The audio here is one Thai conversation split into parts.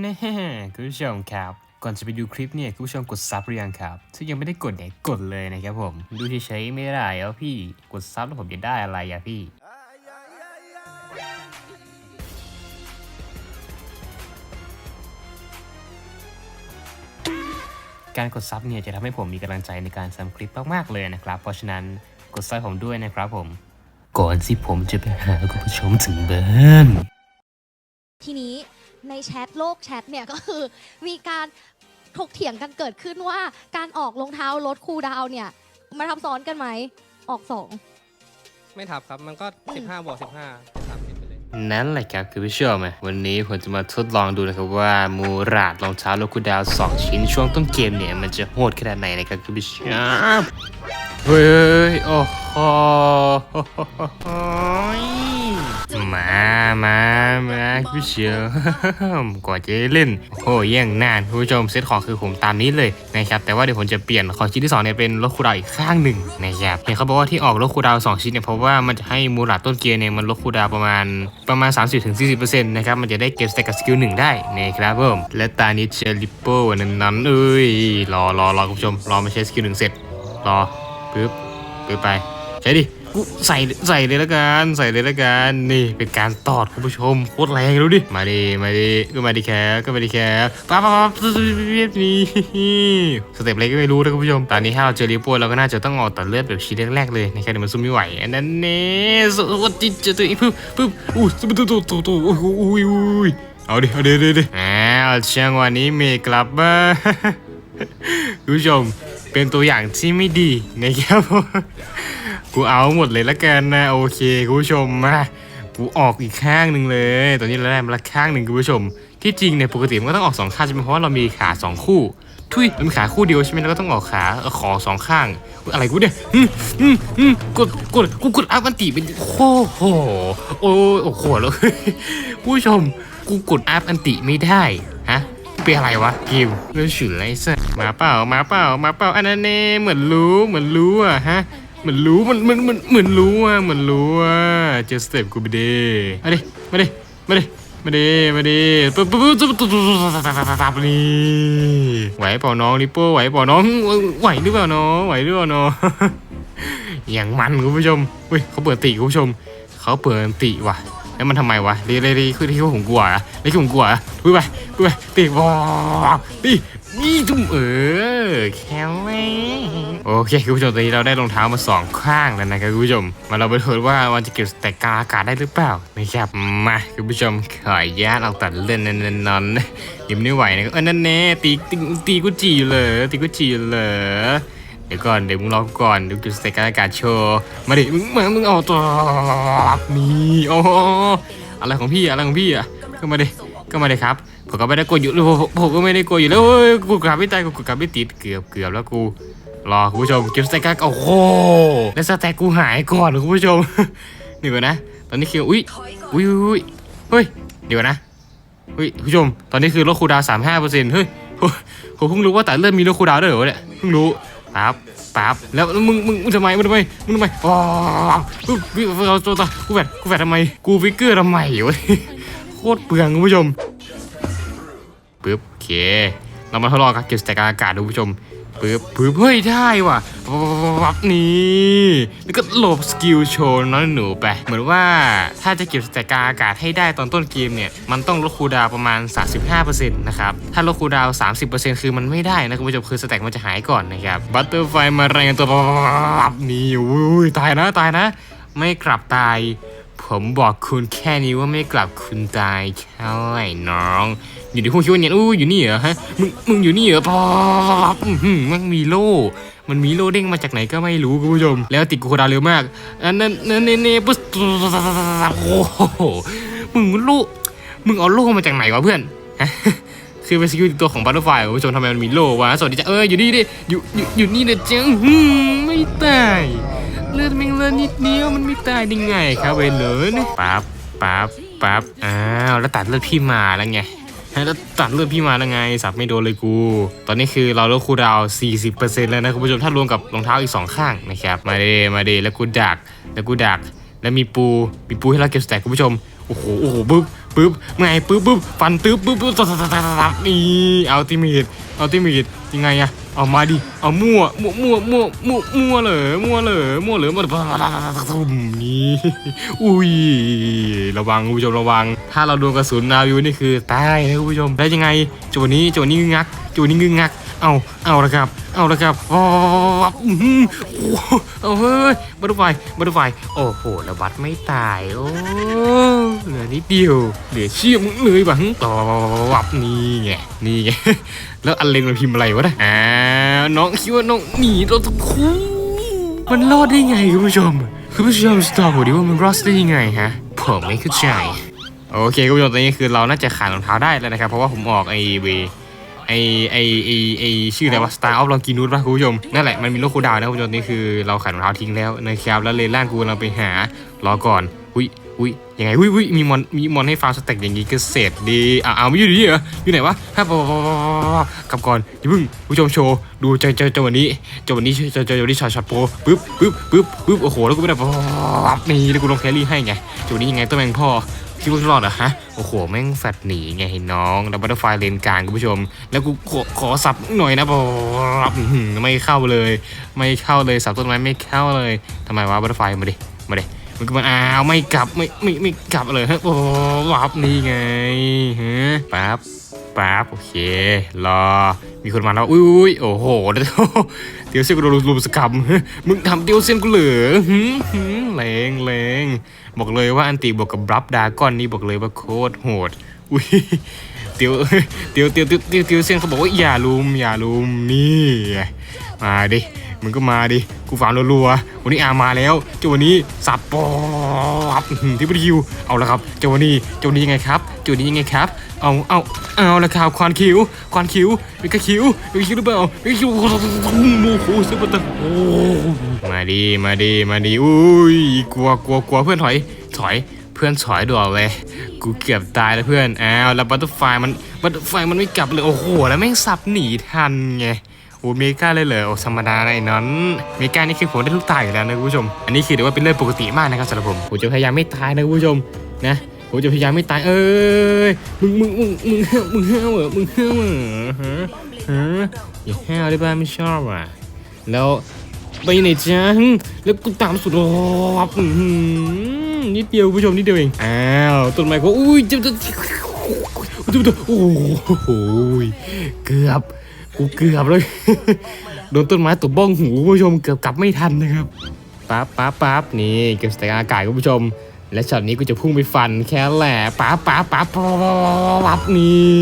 แน่คุณผู้ชมครับก่อนจะไปดูคลิปเนี่ยคุณผู้ชมกดซับหรือยังครับ ถ้ายังไม่ได้กดเนี่ยกดเลยนะครับผม ดูเฉยๆไม่ได้แล้วพี่กดซับแล้วผมจะได้อะไรอะพี่การกดซับเนี่ยจะทำให้ผมมีกำลังใจในการทำคลิปมากๆเลยนะครับ เพราะฉะนั้นกดซับผมด้วยนะครับผม ก่อนที่ผมจะไปหาคุณผู้ชมถึงบ้านทีนี้ ในแชทโลกแชทเนี่ยก็คือมีการถกเถียงกันเกิดขึ้นว่าการออกรองเท้าลดคูลดาวน์เนี่ยมาทำซ้อนกันไหมออกสอง ไม่ทับครับ มันก็ 15บวก15เป็น30ไปเลย นั่นแหละครับคุณผู้ชมอะวันนี้ผมจะมาทดลองดูนะครับว่ามูราดรองเท้าโลคูดาวสองชิ้นช่วงต้นเกมเนี่ย มันจะโหดขนาดไหนนะครับคุณผู้ชมเฮ้ยโอ้โห มามามาคุณผู้ชมกว่าจะเล่น โอ้โหแย่งนานคุณผู้ชมเซตของคือผมตามนี้เลยนะครับแต่ว่าเดี๋ยวผมจะเปลี่ยนของชิ้นที่สองเนี่ยเป็นโลคูดาวอีกข้างหนึ่งนะครับเห็นเขาบอกว่าที่ออกโลคูดาวสองชิ้นเนี่ยเพราะว่ามันจะให้มูราต้นเกมเนี่ยมันโลคูดาวประมาณประมาณ 30-40%นะครับมันจะได้เก็บสเต็กกับสกิลหนึ่งได้นะครับผมและตานี้เชอริปโป้นั้นนั้นเอ้ยรอรอรอคุณผู้ชมรอมาใช้สกิลหนึ่งเสร็จรอปึ๊บปึ๊บไปใช้ดิ ใส่ใส่เลยละกันใส่เลยละกันนี่เป็นการตอดคุณผู้ชมโคตรแรงดูดิมาดิมาดิก็มาดิแคร์ก็มาดิแคร์ปั๊บปั๊บปั๊บนี่สเต็ปอะไรก็ไม่รู้นะคุณผู้ชมตอนนี้ถ้าเราเจอริปโป้เราก็น่าจะต้องออกตัดเลือดแบบชิ้นแรกๆเลยนะครับเดี๋ยวมันสู้ไม่ไหวอันนั้นเน่สวัสดีเจอตัวเองปึ๊บปึ๊บอู้สมบูรณ์ตัวตัวตัวโอ้โหอุ้ยอุ้ยเอาดิเอาดิเอาดิอ้าวช่างวันนี้เมย์กลับบ้าคุณผู้ชมเป็นตัวอย่างที่ไม่ดีนะครับผม กูเอาหมดเลยละกันนะโอเคคุณผู้ชมมากูออกอีกข้างหนึ่งเลย ตอนนี้เราได้มาละข้างหนึ่งคุณผู้ชม ที่จริงเนี่ยปกติมันก็ต้องออกสองข้างใช่ไหมเพราะว่าเรามีขาสองคู่ทุยมันมีขาคู่เดียวใช่ไหมแล้วก็ต้องออกขาเอ่อขอสองข้างอะไรกูเนี่ยอืมอืมอืมกดกดกูกดอัพอันติเป็นโอ้โหโอ้โอ้โหแล้วผู้ชมกูกดอัพอันติไม่ได้ฮะเป็นอะไรวะเกมเรื่องฉุนไรสัสมาเปล่ามาเปล่ามาเปล่าอันนั้นเน่เหมือนรู้เหมือนรู้อะฮะ เหมือนรู้มันมันมันเหมือนรู้อะเหมือนรู้อะเจอสเต็ปกูไปดิมาดิมาดิมาดิมาดิมาดิปุ๊บปุ๊บปุ๊บปุ๊บปุ๊บปุ๊บปุ๊บนี่ไหวเปล่าน้องลิปโป้ไหวเปล่าน้องไหวหรือเปล่าน้องไหวหรือเปล่าน้องอย่างมันคุณผู้ชมเฮ้ยเขาเปิดติคุณผู้ชมเขาเปิดติว่ะแล้วมันทำไมวะรียเรีคือที่ว่าผมกลัวอะนี่ผมกลัวอะพูดไปพูดไปตีวอตี นี่จุ่มเออแค่แม่โอเคคุณผู้ชมตอนนี้เราได้รองเท้ามาสองข้างแล้วนะครับคุณผู้ชม มาเราไปดูว่ามันจะเก็บสแต็กาอากาศได้หรือเปล่านะครับมาคุณผู้ชมขออนุญาตเอาตัดเล่นนันนอนยิ้มไม่ไหวนะเออนั่นแน่ตีตีตีกุจีอยู่เลยตีกุจีอยู่เลยเดี๋ยวก่อนเดี๋ยวมึงรอกูก่อนดี๋ยวจะใส่การอากาศโชว์มาดิมึงมามึงเอาตัวนี่โอ้อะไรของพี่อะไรของพี่อะก็มาดิก็มาดิครับ ผมก็ไม่ได้กลัวอยู่ผมผมก็ไม่ได้กลัวอยู่แล้วเฮ้ยกูกลับไม่ตายกูกลับไม่ติดเกือบเกือบแล้วกูรอคุณผู้ชมเก็บสแต็กการโอ้โหแล้วสแต็กกูหายก่อนคุณผู้ชมเดี๋ยวก่อนนะ ตอนนี้คืออุ้ยอุ้ยอุ้ยเฮ้ยเดี๋ยวก่อนนะเฮ้ยคุณผู้ชมตอนนี้คือลดคูดาวสามห้าเปอร์เซ็นต์เฮ้ยผมเพิ่งรู้ว่าแต่เริ่มมีลดคูดาวด้วยเหรอเนี่ยเพิ่งรู้ปั๊บปั๊บแล้วมึงมึงทำไมมึงทำไมมึงทำไมอ๋อกูกูเอาตัวต่อกูแฝดกูแฝดทำไมกูฟิกเกอร์ทำไมวะโคตรเปลืองคุณผู้ชม ปึ๊บโอเค เรามาทดลองการเก็บสแต็กอากาศดูผู้ชมปึ๊บปึ๊บเฮ้ยได้ว่ะปั๊บนี่แล้วก็หลบสกิลโชว์น้องหนูไป เหมือนว่าถ้าจะเก็บสแต็กอากาศให้ได้ตอนต้นเกมเนี่ย มันต้องลดคูดาวประมาณ 35%นะครับ ถ้าลดคูดาวน์30%คือมันไม่ได้นะคุณผู้ชมคือสแต็กมันจะหายก่อนนะครับบัตเตอร์ไฟมารายงานตัวปั๊บนี่อุ้ยตายนะตายนะ ไม่กลับตาย ผมบอกคุณแค่นี้ว่าไม่กลับคุณตายใช่น้อง อยู่ในห้องคิดว่าเนี่ยอู้อยู่นี่เหรอฮะมึงมึงอยู่นี่เหรอปอบมันมีโล่ มันมีโล่เด้งมาจากไหนก็ไม่รู้คุณผู้ชม แล้วติดกูโคดาเร็วมากอันนั้นนั่นเน่เน่ปุ๊บโอ้โหมึงโล่มึงเอาโล่มาจากไหนวะเพื่อนฮะคือเป็นสกิลตัวของบัตเตอร์ไฟคุณผู้ชมทำไมมันมีโล่วะสวัสดีจ้าเอออยู่นี่ดิอยู่อยู่อยู่นี่นะจังไม่ตาย เลือดแม่งเลือดนิดเดียวมันไม่ตายได้ไงครับเวนเลยนะปั๊บปั๊บปั๊บอ้าวแล้วตัดเลือดพี่มาแล้วไงแล้วตัดเลือดพี่มาแล้วไงสับไม่โดนเลยกู ตอนนี้คือเราลดคูดาวน์40%แล้วนะคุณผู้ชมถ้ารวมกับรองเท้าอีกสองข้างนะครับมาเดมาเดแล้วกูดักแล้วกูดักแล้วมีปูมีปูให้เราเก็บสแต็กคุณผู้ชมโอ้โหโอ้โหบึ๊บ ปึ๊บไงปึ๊บปึ๊บฟันตึ๊บปึ๊บปึ๊บตัดตัดตัดนี่อัลติเมทอัลติเมทยังไงอะเอามาดิเอามั่วมั่วมั่วมั่วมั่วมั่วเหรอมั่วเหรอมั่วเหรอมั่วตุ่มนี่อุ้ยระวังคุณผู้ชมระวัง ถ้าเราโดนกระสุนนาวิวนี่คือตายนะคุณผู้ชมได้ยังไงโจวนี้โจวนี้งึงักโจวนี้งึกงักเอาเอาละครับ เอาละครับวับอื้อโอ้โหเอาเฮ้ยบัตรไฟบัตรไฟโอ้โหแล้วบัตรไม่ตาย โอ้เหล นิดเดียว เหลือเชี่ยมึงเลยบังต่อวับนี่ไงนี่ไงแล้วอันเลนมันพิมพ์อะไรวะนะอ่าน้องคิดว่าน้องหนีเราทั้งคู่มันรอดได้ไงคุณผู้ชมคุณผู้ชมสตอร์ผมดิว่ามันรอดได้ยังไงฮะผมไม่เข้าใจโอเคคุณผู้ชมตอนนี้คือเราน่าจะขายรองเท้าได้แล้วนะครับ เพราะว่าผมออกไอเวไอไอไอไอชื่ออะไรวะ Star of Longinus ป่ะคุณผู้ชมนั่นแหละมันมีโลโก้ดาวนะคุณผู้ชมนี่คือเราขายรองเท้าทิ้งแล้วนะครับแล้วเลนล่างกูเราไปหารอก่อนหุยหุย ยังไงหุยหุยมีมอนมีมอนให้ฟาร์มสเต็กอย่างงี้ก็เสร็จดีอะเอาไม่อยู่ดีเหรออยู่ไหนวะฮะปะปกลับก่อนอย่าเพิ่งผู้ชมโชว์ดูเจเจอเจวันนี้เจอวันนี้เจอเจวันนี้ช็อตช็อตโปรปึ๊บปึ๊บปึ๊บปึ๊บโอ้โหแล้วกูไม่ได้ปั๊บนี่แล้วกูลงแครี่ให้ไงเจอวันนี้ยังไงตัวแมงพ่อคิดว่ารอดเหรอฮะ โอ้โห แม่งแฟดหนีไงน้อง แล้วบัตเตอร์ไฟเลนกลางคุณผู้ชม แล้วกูขอขอสับหน่อยนะบรับไม่เข้าเลย ไม่เข้าเลยสับต้นไม้ไม่เข้าเลย ทำไมวะบัตเตอร์ไฟมาดิ มาดิ มันก็มาอ้าวไม่กลับไม่ไม่ไม่กลับเลยฮะโอ้รับนี่ไงฮะปั๊บปั๊บโอเครอมีคนมาแล้วอุ้ยโอ้โหเดี๋ยวเดี๋ยนกูโดนลุมสกรรมมึงทำเดียวเส้นกูเหลือหแรงแรงบอกเลยว่าอันติบวกกับบรับดาก้อนนี่บอกเลยว่าโคตรโหดอุ้ยเตียวเตียวเตียวเตียวเตียวเตียวเส้นเขาบอกว่าอย่าลุมอย่าลุมนี่มาดิ มึงก็มาดิกูฟาร์มรัวๆวันนี้อามาแล้วเจ้าวันนี้สับปอบอื้อหือที่บริคิวเอาละครับเจ้าวันนี้เจ้าวันนี้ยังไงครับเจ้าวันนี้ยังไงครับเอาเอาเอาละครับควานคิวควานคิวมีกระคิวมีกระคิวหรือเปล่ามีกระคิวโอ้โหสุดปัตตโอ้มาดีมาดีมาดีอุ้ยกลัวกลัวกลัวเพื่อนถอยถอยเพื่อนถอยด่วนเลย กูเกือบตายแล้วเพื่อน อ้าว แล้วบัตเตอร์ไฟมัน บัตเตอร์ไฟมันไม่กลับเลย โอ้โห แล้วแม่งสับหนีทันไง โอ้เมกาเลยเหรอโอ้ธรรมดาอะไรนั้นเมกานี่คือผมได้ทุกตายอยู่แล้วนะคุณผู้ชม อันนี้คือถือว่าเป็นเรื่องปกติมากนะครับสำหรับผมผมจะพยายามไม่ตายนะคุณผู้ชมนะผมจะพยายามไม่ตายเอ้ยมึงมึงมึงมึงห้ามึงห้าวเหรอมึงห้าวเหรอฮะฮะอย่าห้าวได้ป่ะไม่ชอบอะแล้วไปไหนจ๊ะแล้วกูตามสุดรอบอื้อหือนิดเดียวคุณผู้ชมนิดเดียวเองอ้าวต้นไม้ก็อุ้ยเจ็บเจ็บโอ้โหเกือบ กูเกือบเลย โดนต้นไม้ตบบ้องหูคุณผู้ชมเกือบกลับไม่ทันนะครับปั๊บปั๊บปั๊บนี่เก็บสถานอากาศคุณผู้ชม และช็อตนี้กูจะพุ่งไปฟันแค่แหละปั๊บปั๊บปั๊บปั๊บนี่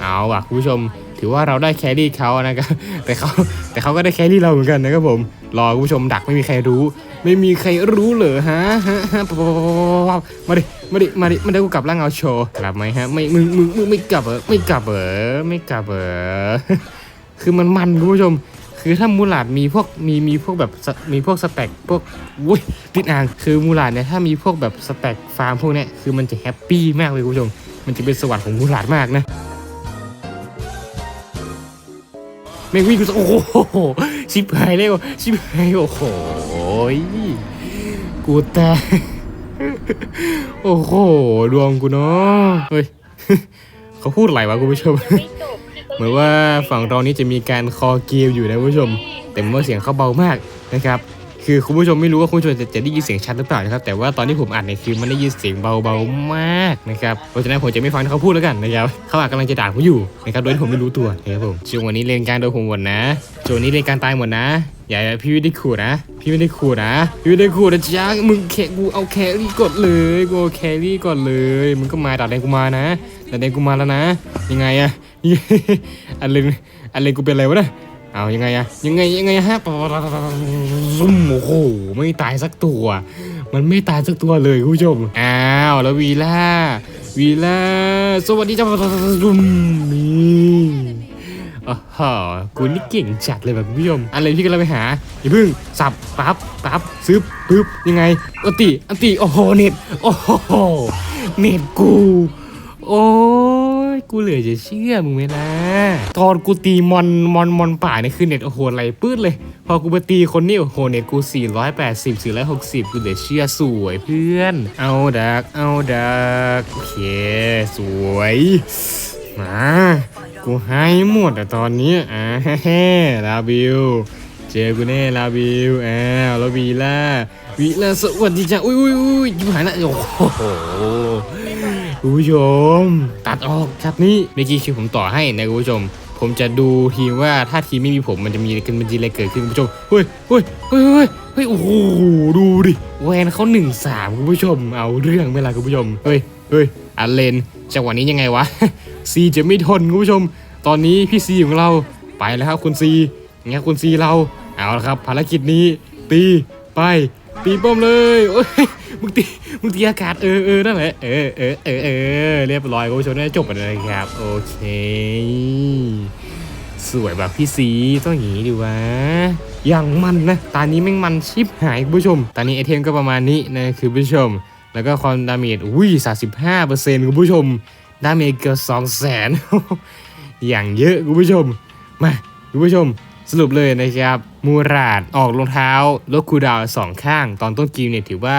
เอาอะคุณผู้ชม ถือว่าเราได้แครี่เขานะครับแต่เขาแต่เขาก็ได้แครี่เราเหมือนกันนะครับผมรอคุณผู้ชมดักไม่มีใครรู้ ไม่มีใครรู้เหรอฮะฮะมาดิ มาดิ มาดิมาได้กูกลับร่างเอาโชว์กลับไหมฮะ ไม่ มึง มึง มึงไม่กลับเหรอ ไม่กลับเหรอ ไม่กลับเหรอ คือมันมันคุณผู้ชม คือถ้ามูหลาดมีพวก มี มีพวกแบบ มีพวกสแต็กพวกอุ้ยติดอ่าง คือมูหลาดเนี่ย ถ้ามีพวกแบบสแต็กฟาร์มพวกเนี้ย คือมันจะแฮปปี้มากเลยคุณผู้ชม มันจะเป็นสวรรค์ของมูหลาดมากนะแม่งวิ่งกูโอ้โห ชิบหายแล้วชิบหาย โอ้โห กูตาย โอ้โห ดวงกูเนาะเฮ้ย เขาพูดอะไรวะคุณผู้ชม เหมือนว่าฝั่งเรานี้จะมีการคอเกมอยู่นะคุณผู้ชม แต่ว่าเสียงเขาเบามากนะครับ คือคุณผู้ชมไม่รู้ว่าคุณผู้ชมจะจะได้ยินเสียงชัดหรือเปล่านะครับ แต่ว่าตอนที่ผมอัดเนี่ยคือมันได้ยินเสียงเบาๆมากนะครับ เพราะฉะนั้นผมจะไม่ฟังที่เขาพูดแล้วกันนะครับ เขาอาจกำลังจะด่าผมอยู่นะครับ โดยที่ผมไม่รู้ตัวนะครับผมช่วงวันนี้เล่นการโดนผมหมดนะช่วงนี้เล่นการตายหมดนะ อย่าพี่ไม่ได้ขู่นะ พี่ไม่ได้ขู่นะ พี่ไม่ได้ขู่นะจ๊ะมึงแคกูเอาแครี่กดเลยกูเอาแครี่ก่อนเลย มึงก็มาด่าแดงกูมานะด่าแดงกูมาแล้วนะ ยังไงอะอันเลนอันเลนกูเป็นอะไรวะเนี่ยเอายังไงอะยังไงยังไงฮะซุ่มโอ้โหไม่ตายสักตัว มันไม่ตายสักตัวเลยคุณผู้ชมอ้าวแล้ววีล่าวีล่าสวัสดีจ้าซุ่มนี่ อ๋อกูนี่เก่งจัดเลยแบบคุณผู้ชมอันเลนพี่กำลังไปหาอย่าเพึ่งสับปั๊บปั๊บซึบปึ๊บยังไงอันติอันติโอ้โหเน็ตโอ้โหเน็ตกู โอ้ยกูเหลือจะเชื่อมึงไหมนะตอนกูตีมอนมอนมอนป่าเนี่ยคือเน็ตโอ้โหไหลปื้ดเลย พอกูไปตีคนนี้โอ้โหเน็ตกู 480 460 กูเหลือเชื่อสวยเพื่อน เอาดักเอาดักโอเคสวยมา กูให้หมดอะตอนนี้อ่าเฮ้ลาบิว เจอกูแน่ลาบิวอ้าวแล้ววีล่าวีล่าสวัสดีจ้าอุ้ยอุ้ยอุ้ยยิ้มหายละโอ้โหคุณผู้ชม ตัดออกชัดนี้เมื่อกี้คือผมต่อให้นะคุณผู้ชม ผมจะดูทีว่าถ้าทีไม่มีผมมันจะมีกันมันจะอะไรเกิดขึ้นคุณผู้ชมเฮ้ยเฮ้ยเฮ้ยเฮ้ยเฮ้ยโอ้โหดูดิแวนเขาหนึ่งสามคุณผู้ชม เอาเรื่องไม่ละคุณผู้ชมเฮ้ยเฮ้ยอันเลนจังหวะนี้ยังไงวะ ซีจะไม่ทนคุณผู้ชม ตอนนี้พี่ซีของเราไปแล้วครับคุณซีงั้นคุณซีเราเอาละครับ ภารกิจนี้ตีไปตีป้อมเลยโอ้ยมึงตีมึงตีอากาศเออเออนั่นแหละเออเออเออเออเรียบร้อยคุณผู้ชมได้จบไปเลยครับ โอเค สวยแบบพี่ซีต้องอย่างนี้ดีวะอย่างมันนะตานี้แม่งมันชิบหายคุณผู้ชม ตอนนี้ไอเทมก็ประมาณนี้นะคือผู้ชม แล้วก็ความดาเมจอุ้ย35เปอร์เซ็นต์คุณผู้ชม ดาเมจเกือบสองแสนอย่างเยอะคุณผู้ชม มาคุณผู้ชมสรุปเลยนะครับ มูราดออกรองเท้าลดคูดาวสองข้าง ตอนต้นเกมเนี่ยถือว่า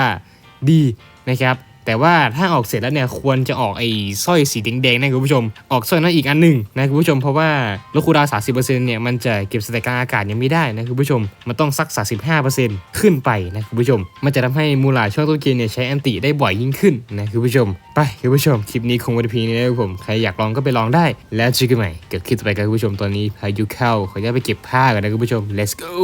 ดีนะครับ แต่ว่าถ้าออกเสร็จแล้วเนี่ยควรจะออกไอ้สร้อยสีแดงๆนะคุณผู้ชม ออกสร้อยนั้นอีกอันหนึ่งนะคุณผู้ชมเพราะว่าลดคูดาวสามสิบเปอร์เซ็นต์เนี่ยมันจะเก็บสถานการอากาศยังไม่ได้นะคุณผู้ชม มันต้องสักสามสิบห้าเปอร์เซ็นต์ขึ้นไปนะคุณผู้ชม มันจะทำให้มูลาช่วงต้นเกมเนี่ยใช้แอนติได้บ่อยยิ่งขึ้นนะคุณผู้ชม ไปคุณผู้ชมคลิปนี้คงวันพีนี้นะครับผมใครอยากลองก็ไปลองได้ แล้วเจอกันใหม่เกิดขึ้นต่อไปกันคุณผู้ชมตอนนี้พายุเข้าขออนุญาตไปเก็บผ้ากันนะคุณผู้ชม let's go